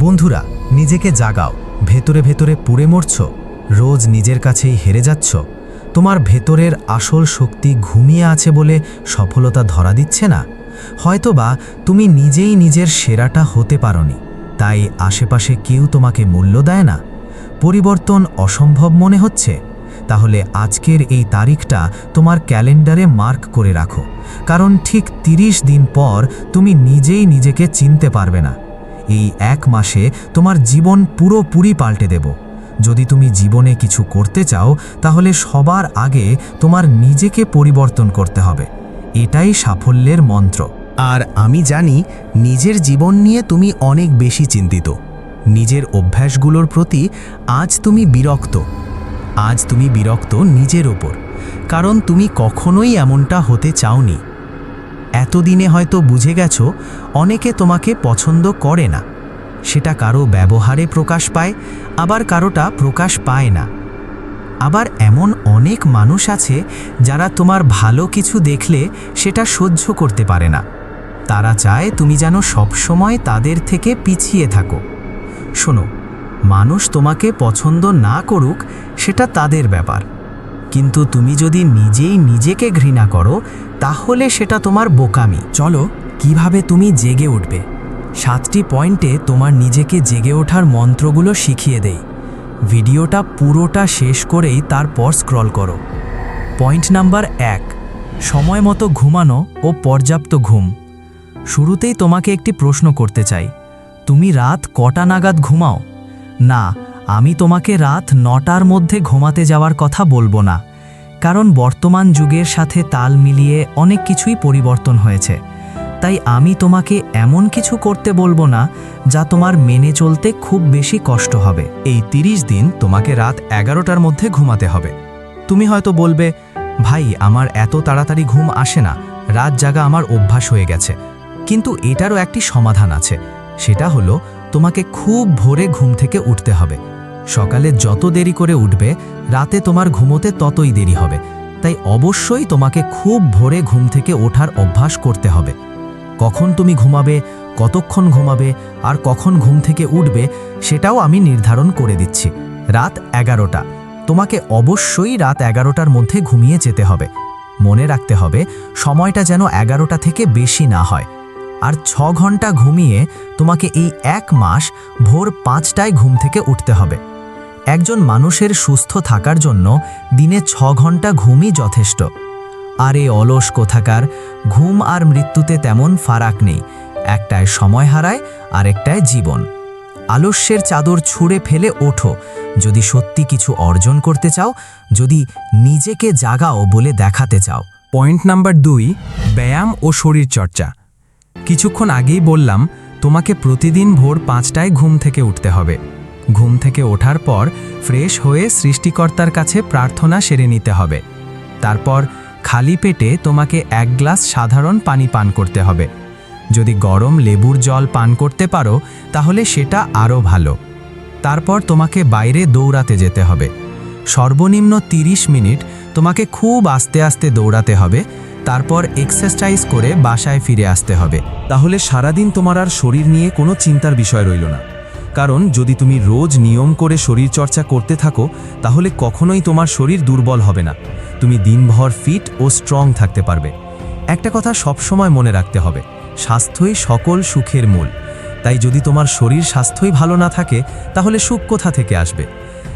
বন্ধুরা, নিজেকে জাগাও। ভেতরে ভেতরে পুড়ে মরছ। রোজ নিজের কাছেই হেরে যাচ্ছ। তোমার ভেতরের আসল শক্তি ঘুমিয়ে আছে বলে সফলতা ধরা দিচ্ছে না। হয়তোবা তুমি নিজেই নিজের সেরাটা হতে পারোনি। তাই আশেপাশে কেউ তোমাকে মূল্য দেয় না। পরিবর্তন অসম্ভব মনে হচ্ছে। তাহলে আজকের এই তারিখটা তোমার ক্যালেন্ডারে মার্ক করে রাখো। কারণ ঠিক ৩০ দিন পর তুমি নিজেই নিজেকে চিনতে পারবে না। এই এক মাসে তোমার জীবন পুরোপুরি পাল্টে দেব। যদি তুমি জীবনে কিছু করতে চাও, তাহলে সবার আগে তোমার নিজেকে পরিবর্তন করতে হবে। এটাই সাফল্যের মন্ত্র। আর আমি জানি, নিজের জীবন নিয়ে তুমি অনেক বেশি চিন্তিত। নিজের অভ্যাসগুলোর প্রতি আজ তুমি বিরক্ত। আজ তুমি বিরক্ত নিজের ওপর। কারণ তুমি কখনোই এমনটা হতে চাওনি। এতদিনে হয়তো বুঝে গেছো, অনেকে তোমাকে পছন্দ করে না। সেটা কারও ব্যবহারে প্রকাশ পায়, আবার কারোটা প্রকাশ পায় না। আবার এমন অনেক মানুষ আছে, যারা তোমার ভালো কিছু দেখলে সেটা সহ্য করতে পারে না। তারা চায় তুমি যেন সবসময় তাদের থেকে পিছিয়ে থাকো। শোনো, মানুষ তোমাকে পছন্দ না করুক, সেটা তাদের ব্যাপার। কিন্তু তুমি যদি নিজেই নিজেকে ঘৃণা করো তাহলে সেটা তোমার বোকামি। চলো, কীভাবে তুমি জেগে উঠবে? সাতটি পয়েন্টে তোমার নিজেকে জেগে ওঠার মন্ত্রগুলো শিখিয়ে দেই। ভিডিওটা পুরোটা শেষ করেই তারপর স্ক্রল করো। পয়েন্ট নাম্বার এক, সময় মতো ঘুমানো ও পর্যাপ্ত ঘুম। শুরুতেই তোমাকে একটি প্রশ্ন করতে চাই, তুমি রাত কটা নাগাদ ঘুমাও? না, আমি তোমাকে রাত নটার মধ্যে ঘুমাতে যাওয়ার কথা বলব না। কারণ বর্তমান যুগের সাথে তাল মিলিয়ে অনেক কিছুই পরিবর্তন হয়েছে। তাই আমি তোমাকে এমন কিছু করতে বলব না, যা তোমার মেনে চলতে খুব বেশি কষ্ট হবে। এই ৩০ দিন তোমাকে রাত এগারোটার মধ্যে ঘুমাতে হবে। তুমি হয়তো বলবে, ভাই, আমার এত তাড়াতাড়ি ঘুম আসে না। রাত জাগা আমার অভ্যাস হয়ে গেছে। কিন্তু এটারও একটি সমাধান আছে। সেটা হলো, তোমাকে খুব ভোরে ঘুম থেকে উঠতে হবে। সকালে যত দেরি করে উঠবে, রাতে তোমার ঘুমোতে ততই দেরি হবে। তাই অবশ্যই তোমাকে খুব ভোরে ঘুম থেকে ওঠার অভ্যাস করতে হবে। কখন তুমি ঘুমাবে, কতক্ষণ ঘুমাবে, আর কখন ঘুম থেকে উঠবে, সেটাও আমি নির্ধারণ করে দিচ্ছি। রাত এগারোটা। তোমাকে অবশ্যই রাত এগারোটার মধ্যে ঘুমিয়ে যেতে হবে। মনে রাখতে হবে, সময়টা যেন এগারোটা থেকে বেশি না হয়। আর ছ ঘণ্টা ঘুমিয়ে তোমাকে এই এক মাস ভোর পাঁচটায় ঘুম থেকে উঠতে হবে। একজন মানুষের সুস্থ থাকার জন্য দিনে ছ ঘণ্টা ঘুমই যথেষ্ট। আর এ অলস কোথাকার, ঘুম আর মৃত্যুতে তেমন ফারাক নেই, একটায় সময় হারায় আর একটায় জীবন। আলস্যের চাদর ছুঁড়ে ফেলে ওঠো, যদি সত্যি কিছু অর্জন করতে চাও, যদি নিজেকে জাগাও বলে দেখাতে চাও। পয়েন্ট নাম্বার দুই, ব্যায়াম ও শরীরচর্চা কিছুক্ষণ আগেই বললাম, তোমাকে প্রতিদিন ভোর পাঁচটায় ঘুম থেকে উঠতে হবে। ঘুম থেকে ওঠার পর ফ্রেশ হয়ে সৃষ্টিকর্তার কাছে প্রার্থনা সেরে নিতে হবে। তারপর খালি পেটে তোমাকে এক গ্লাস সাধারণ পানি পান করতে হবে। যদি গরম লেবুর জল পান করতে পারো, তাহলে সেটা আরও ভালো। তারপর তোমাকে বাইরে দৌড়াতে যেতে হবে। সর্বনিম্ন ৩০ মিনিট তোমাকে খুব আস্তে আস্তে দৌড়াতে হবে। তারপর এক্সারসাইজ করে বাসায় ফিরে আসতে হবে। তাহলে সারাদিন তোমার আর শরীর নিয়ে কোনো চিন্তার বিষয় রইল না। কারণ যদি তুমি রোজ নিয়ম করে শরীরচর্চা করতে থাকো, তাহলে কখনোই তোমার শরীর দুর্বল হবে না। তুমি দিনভর ফিট ও স্ট্রং থাকতে পারবে। একটা কথা সবসময় মনে রাখতে হবে, স্বাস্থ্যই সকল সুখের মূল। তাই যদি তোমার শরীর স্বাস্থ্যই ভালো না থাকে, তাহলে সুখ কোথা থেকে আসবে?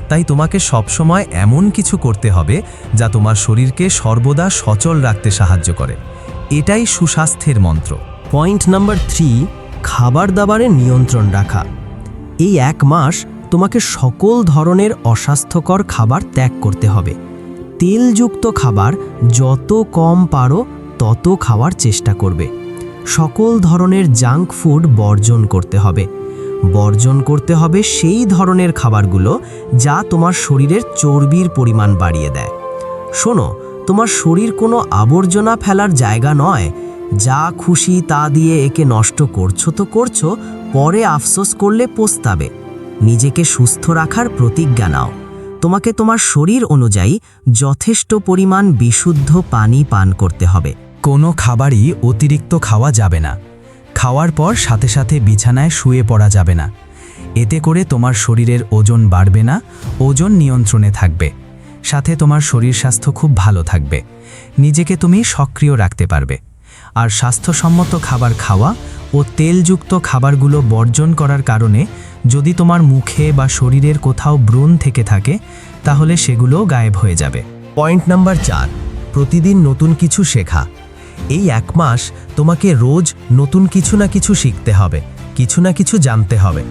তাই তোমাকে সবসময় এমন কিছু করতে হবে, যা তোমার শরীরকে সর্বদা সচল রাখতে সাহায্য করে। এটাই সুস্বাস্থ্যের মন্ত্র। পয়েন্ট নাম্বার থ্রি খাবার দাবারে নিয়ন্ত্রণ রাখা। এই এক মাস তোমাকে সকল ধরনের অস্বাস্থ্যকর খাবার ত্যাগ করতে হবে। তেলযুক্ত খাবার যত কম পারো তত খাওয়ার চেষ্টা করবে। সকল ধরনের জাঙ্ক ফুড বর্জন করতে হবে। বর্জন করতে হবে সেই ধরনের খাবারগুলো যা তোমার শরীরের চর্বির পরিমাণ বাড়িয়ে দেয়। শোনো, তোমার শরীর কোনো আবর্জনা ফেলার জায়গা নয়। যা খুশি তা দিয়ে একে নষ্ট করছ তো করছ, পরে আফসোস করলে পোস্তাবে। নিজেকে সুস্থ রাখার প্রতিজ্ঞা নাও। তোমাকে তোমার শরীর অনুযায়ী যথেষ্ট পরিমাণ বিশুদ্ধ পানি পান করতে হবে। কোনো খাবারই অতিরিক্ত খাওয়া যাবে না। খাওয়ার পর সাথে সাথে বিছানায় শুয়ে পড়া যাবে না। এতে করে তোমার শরীরের ওজন বাড়বে না, ওজন নিয়ন্ত্রণে থাকবে। সাথে তোমার শরীর স্বাস্থ্য খুব ভালো থাকবে। নিজেকে তুমি সক্রিয় রাখতে পারবে। আর স্বাস্থ্যসম্মত খাবার খাওয়া ও তেলযুক্ত খাবারগুলো বর্জন করার কারণে যদি তোমার মুখে বা শরীরের কোথাও ব্রণ থেকে থাকে, তাহলে সেগুলোও গায়েব হয়ে যাবে। পয়েন্ট নাম্বার চার, প্রতিদিন নতুন কিছু শেখা। এই এক মাস তোমাকে রোজ নতুন কিছু না কিছু শিখতে হবে, কিছু না কিছু জানতে হবে।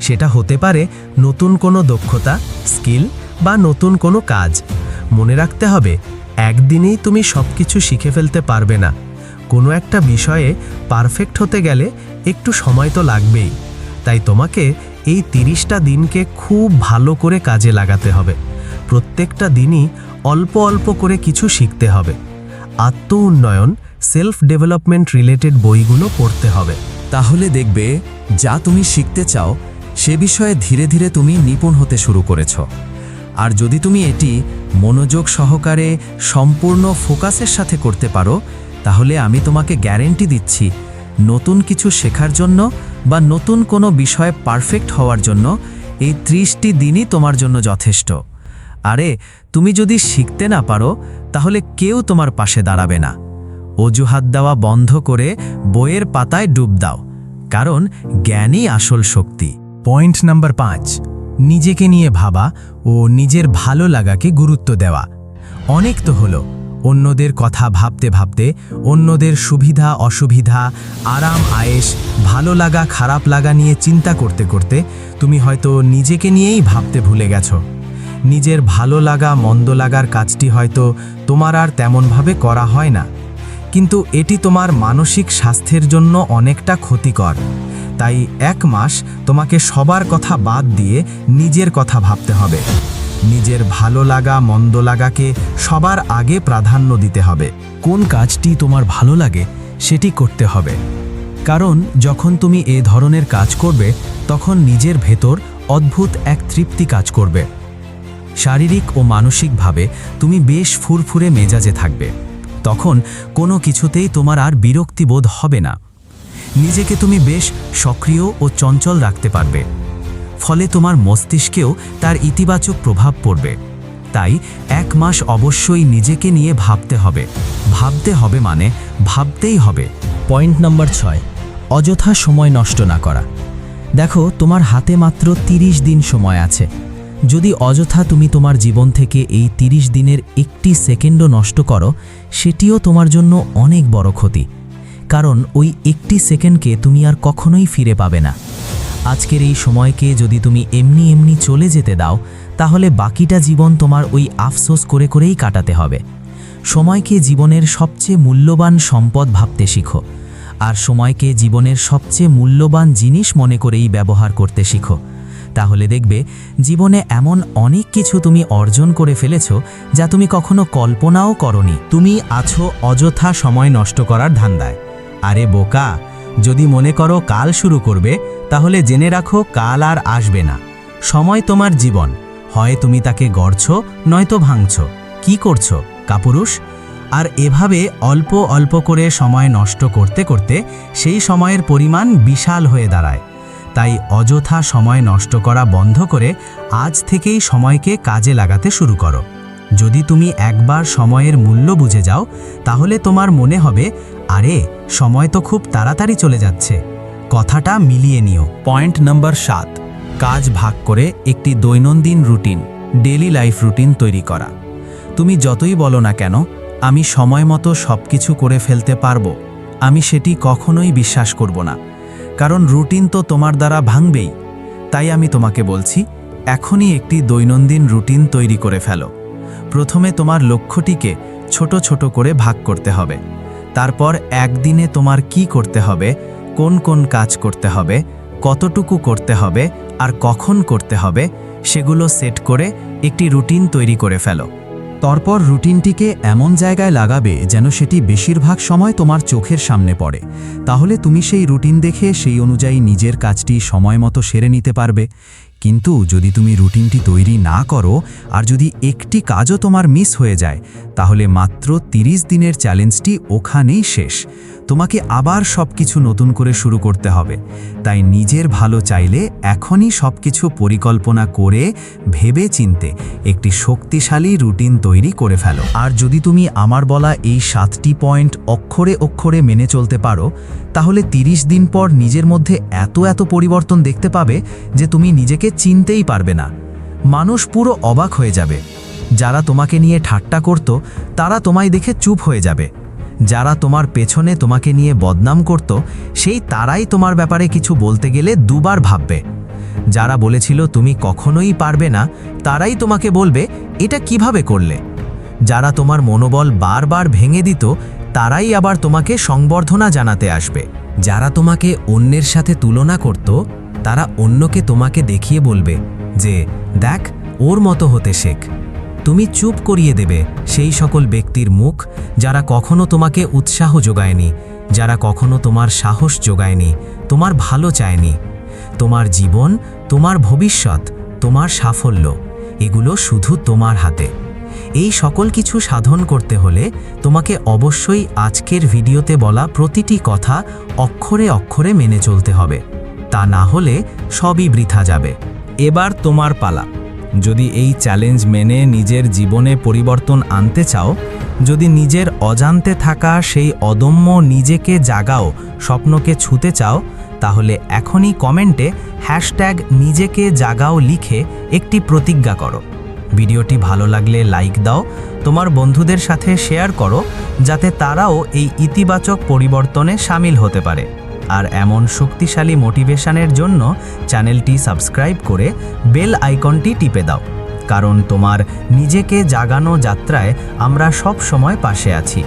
সেটা হতে পারে নতুন কোনো দক্ষতা, স্কিল বা নতুন কোনো কাজ। মনে রাখতে হবে, একদিনেই তুমি সব কিছু শিখে ফেলতে পারবে না। কোনো একটা বিষয়ে পারফেক্ট হতে গেলে একটু সময় তো লাগবেই। তাই তোমাকে এই তিরিশটা দিনকে খুব ভালো করে কাজে লাগাতে হবে। প্রত্যেকটা দিনই অল্প অল্প করে কিছু শিখতে হবে। আত্ম উন্নয়ন সেলফ ডেভেলপমেন্ট রিলেটেড বইগুলো পড়তে হবে। তাহলে দেখবে, যা তুমি শিখতে চাও, সে বিষয়ে ধীরে ধীরে তুমি নিপুণ হতে শুরু করেছ। আর যদি তুমি এটি মনোযোগ সহকারে সম্পূর্ণ ফোকাসের সাথে করতে পারো তাহলে আমি তোমাকে গ্যারেন্টি দিচ্ছি, নতুন কিছু শেখার জন্য বা নতুন কোনো বিষয়ে পারফেক্ট হওয়ার জন্য এই ত্রিশটি দিনই তোমার জন্য যথেষ্ট। আরে, তুমি যদি শিখতে না পারো, তাহলে কেউ তোমার পাশে দাঁড়াবে না। অজুহাত দেওয়া বন্ধ করে বইয়ের পাতায় ডুব দাও, কারণ জ্ঞানই আসল শক্তি। পয়েন্ট নাম্বার পাঁচ, নিজেকে নিয়ে ভাবা ও নিজের ভালো লাগাকে গুরুত্ব দেওয়া। অনেক তো হলো অন্যদের কথা ভাবতে ভাবতে, অন্যদের সুবিধা, অসুবিধা, আরাম আয়েস ভালো লাগা, খারাপ লাগা নিয়ে চিন্তা করতে করতে তুমি হয়তো নিজেকে নিয়েই ভাবতে ভুলে গেছো। নিজের ভালো লাগা, মন্দ লাগার কাজটি হয়তো তোমার আর তেমনভাবে করা হয় না। কিন্তু এটি তোমার মানসিক স্বাস্থ্যের জন্য অনেকটা ক্ষতিকর। তাই এক মাস তোমাকে সবার কথা বাদ দিয়ে নিজের কথা ভাবতে হবে। নিজের ভালো লাগা, মন্দ লাগাকে সবার আগে প্রাধান্য দিতে হবে। কোন কাজটি তোমার ভালো লাগে, সেটি করতে হবে। কারণ, যখন তুমি এ ধরনের কাজ করবে, তখন নিজের ভেতর অদ্ভুত এক তৃপ্তি কাজ করবে। শারীরিক ও মানসিকভাবে তুমি বেশ ফুরফুরে মেজাজে থাকবে। তখন কোনো কিছুতেই তোমার আর বিরক্তিবোধ হবে না। নিজেকে তুমি বেশ সক্রিয় ও চঞ্চল রাখতে পারবে। ফলে তোমার মস্তিষ্কেও তার ইতিবাচক প্রভাব পড়বে। তাই এক মাস অবশ্যই নিজেকে নিয়ে ভাবতে হবে। ভাবতে হবে মানে ভাবতেই হবে। পয়েন্ট নম্বর ছয়, অযথা সময় নষ্ট না করা। দেখো, তোমার হাতে মাত্র ৩০ দিন সময় আছে। যদি অযথা তুমি তোমার জীবন থেকে এই ৩০ দিনের একটি সেকেন্ডও নষ্ট করো, সেটিও তোমার জন্য অনেক বড় ক্ষতি। কারণ ওই একটি সেকেন্ডকে তুমি আর কখনোই ফিরে পাবে না। আজকের এই সময়কে যদি তুমি এমনি এমনি চলে যেতে দাও, তাহলে বাকিটা জীবন তোমার ওই আফসোস করে করেই কাটাতে হবে। সময়কে জীবনের সবচেয়ে মূল্যবান সম্পদ ভাবতে শিখো, আর সময়কে জীবনের সবচেয়ে মূল্যবান জিনিস মনে করেই ব্যবহার করতে শিখো। তাহলে দেখবে, জীবনে এমন অনেক কিছু তুমি অর্জন করে ফেলেছ যা তুমি কখনো কল্পনাও করনি। তুমি আছো অযথা সময় নষ্ট করার ধান্দায়। আরে বোকা যদি মনে করো কাল শুরু করবে, তাহলে জেনে রাখো কাল আর আসবে না। সময় তোমার জীবন। হয় তুমি তাকে গড়ছ, নয়তো ভাঙছ। কি করছ, কাপুরুষ? আর এভাবে অল্প অল্প করে সময় নষ্ট করতে করতে সেই সময়ের পরিমাণ বিশাল হয়ে দাঁড়ায়। তাই অযথা সময় নষ্ট করা বন্ধ করে আজ থেকেই সময়কে কাজে লাগাতে শুরু করো। যদি তুমি একবার সময়ের মূল্য বুঝে যাও, তাহলে তোমার মনে হবে, আরে, সময় তো খুব তাড়াতাড়ি চলে যাচ্ছে। কথাটা মিলিয়ে নিও। পয়েন্ট নাম্বার সাত, কাজ ভাগ করে একটি দৈনন্দিন রুটিন ডেলি লাইফ রুটিন তৈরি করা। তুমি যতই বলো না কেন, আমি সময় মতো সব কিছু করে ফেলতে পারব, আমি সেটি কখনোই বিশ্বাস করব না। কারণ রুটিন তো তোমার দ্বারা ভাঙবেই। তাই আমি তোমাকে বলছি, এখনই একটি দৈনন্দিন রুটিন তৈরি করে ফেলো। প্রথমে তোমার লক্ষ্যটিকে ছোট ছোট করে ভাগ করতে হবে। তারপর একদিনে তোমার কি করতে হবে, কোন কোন কাজ করতে হবে, কতটুকু করতে হবে আর কখন করতে হবে, সেগুলো সেট করে একটি রুটিন তৈরি করে ফেলো। তারপর রুটিনটিকে এমন জায়গায় লাগাবে যেন সেটি বেশিরভাগ সময় তোমার চোখের সামনে পড়ে। তাহলে তুমি সেই রুটিন দেখে সেই অনুযায়ী নিজের কাজটি সময় মতো সেরে নিতে পারবে। কিন্তু যদি তুমি রুটিনটি তৈরি না করো আর যদি একটি কাজও তোমার মিস হয়ে যায়, তাহলে মাত্র ৩০ দিনের চ্যালেঞ্জটি ওখানেই শেষ। তোমাকে আবার সব কিছু নতুন করে শুরু করতে হবে। তাই নিজের ভালো চাইলে এখনই সব কিছু পরিকল্পনা করে ভেবে চিনতে একটি শক্তিশালী রুটিন তৈরি করে ফেলো। আর যদি তুমি আমার বলা এই সাতটি পয়েন্ট অক্ষরে অক্ষরে মেনে চলতে পারো, তাহলে ৩০ দিন পর নিজের মধ্যে এত এত পরিবর্তন দেখতে পাবে যে তুমি নিজেকে চিনতেই পারবে না। মানুষ পুরো অবাক হয়ে যাবে। যারা তোমাকে নিয়ে ঠাট্টা করত, তারা তোমায় দেখে চুপ হয়ে যাবে। যারা তোমার পেছনে তোমাকে নিয়ে বদনাম করত, সেই তারাই তোমার ব্যাপারে কিছু বলতে গেলে দুবার ভাববে। যারা বলেছিল, তুমি কখনোই পারবে না, তারাই তোমাকে বলবে, এটা কীভাবে করলে? যারা তোমার মনোবল বারবার ভেঙে দিত, তারাই আবার তোমাকে সংবর্ধনা জানাতে আসবে। যারা তোমাকে অন্যের সাথে তুলনা করত তারা অন্যকে তোমাকে দেখিয়ে বলবে যে, দেখ, ওর মতো হতে শেখ। তুমি চুপ করিয়ে দেবে সেই সকল ব্যক্তির মুখ যারা কখনো তোমাকে উৎসাহ যোগায়নি, যারা কখনো তোমার সাহস যোগায়নি, তোমার ভালো চায়নি। তোমার জীবন, তোমার ভবিষ্যৎ, তোমার সাফল্য, এগুলো শুধু তোমার হাতে। এই সকল কিছু সাধন করতে হলে তোমাকে অবশ্যই আজকের ভিডিওতে বলা প্রতিটি কথা অক্ষরে অক্ষরে মেনে চলতে হবে। তা না হলে সবই বৃথা যাবে। এবার তোমার পালা। যদি এই চ্যালেঞ্জ মেনে নিজের জীবনে পরিবর্তন আনতে চাও, যদি নিজের অজান্তে থাকা সেই অদম্য নিজেকে জাগাও, স্বপ্নকে ছুতে চাও, তাহলে এখনই কমেন্টে হ্যাশট্যাগ নিজেকে জাগাও লিখে একটি প্রতিজ্ঞা করো। ভিডিওটি ভালো লাগলে লাইক দাও, তোমার বন্ধুদের সাথে শেয়ার করো, যাতে তারাও এই ইতিবাচক পরিবর্তনে সামিল হতে পারে। আর এমন শক্তিশালী মোটিভেশনের জন্য চ্যানেলটি সাবস্ক্রাইব করে বেল আইকনটি টিপে দাও। কারণ তোমার নিজেকে জাগানো যাত্রায় আমরা সব সময় পাশে আছি।